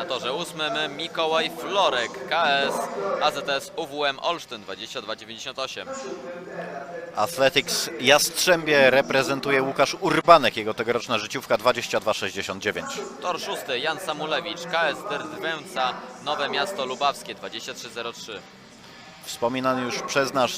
Na torze ósmym Mikołaj Florek, KS AZS UWM Olsztyn 22,98. Athletics Jastrzębie reprezentuje Łukasz Urbanek, jego tegoroczna życiówka 22,69. Tor szósty Jan Samulewicz, KS Drwęca Nowe Miasto Lubawskie 23,03. Wspominany już przez nas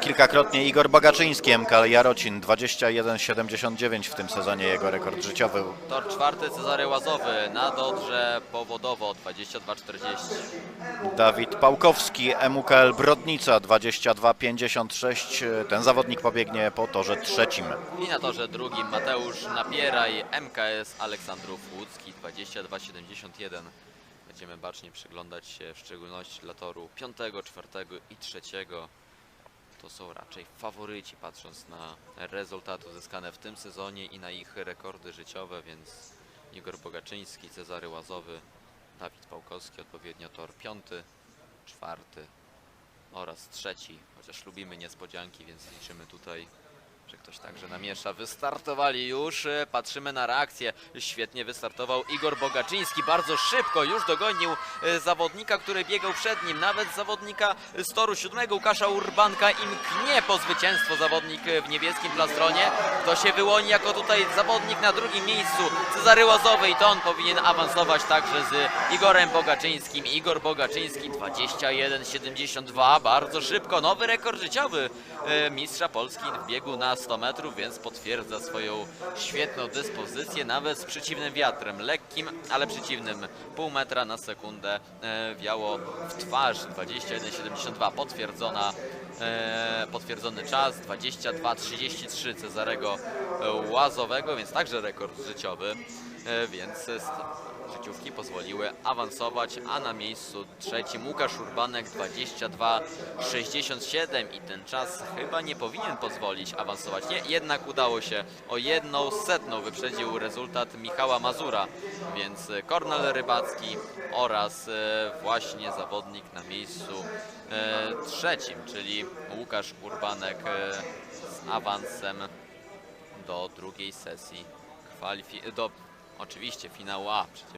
kilkakrotnie Igor Bogaczyński, MK Jarocin 21,79 w tym sezonie jego rekord życiowy. Tor czwarty Cezary Łazowy na Dodrze Powodowo 22,40. Dawid Pałkowski, MUKL Brodnica 22,56. Ten zawodnik pobiegnie po torze trzecim. I na torze drugim Mateusz Napieraj, MKS Aleksandrów Łódzki 22,71. Będziemy bacznie przyglądać się w szczególności dla toru 5, 4 i 3. To są raczej faworyci patrząc na rezultaty uzyskane w tym sezonie i na ich rekordy życiowe, więc Igor Bogaczyński, Cezary Łazowy, Dawid Pałkowski, odpowiednio tor 5, 4 oraz trzeci, chociaż lubimy niespodzianki, więc liczymy tutaj, że ktoś także namiesza. Wystartowali już, e, patrzymy na reakcję. Świetnie wystartował Igor Bogaczyński, bardzo szybko już dogonił e, zawodnika, który biegał przed nim, nawet zawodnika z toru siódmego Łukasza Urbanka i mknie po zwycięstwo zawodnik e, w niebieskim plastronie. Kto się wyłoni jako tutaj zawodnik na drugim miejscu, Cezary Łazowy i to on powinien awansować także z Igorem Bogaczyńskim. Igor Bogaczyński 21,72, bardzo szybko, nowy rekord życiowy mistrza Polski w biegu na 100 metrów, więc potwierdza swoją świetną dyspozycję, nawet z przeciwnym wiatrem, lekkim, ale przeciwnym. Pół metra na sekundę e, wiało w twarz, 21,72, potwierdzona, e, potwierdzony czas, 22,33 Cezarego Łazowego, więc także rekord życiowy, e, więc życiówki pozwoliły awansować, a na miejscu trzecim Łukasz Urbanek 22,67 i ten czas chyba nie powinien pozwolić awansować. Nie, jednak udało się. O jedną setną wyprzedził rezultat Michała Mazura, więc Kornel Rybacki oraz e, właśnie zawodnik na miejscu e, trzecim, czyli Łukasz Urbanek e, z awansem do drugiej sesji kwalifikacji, do oczywiście finału A, przecież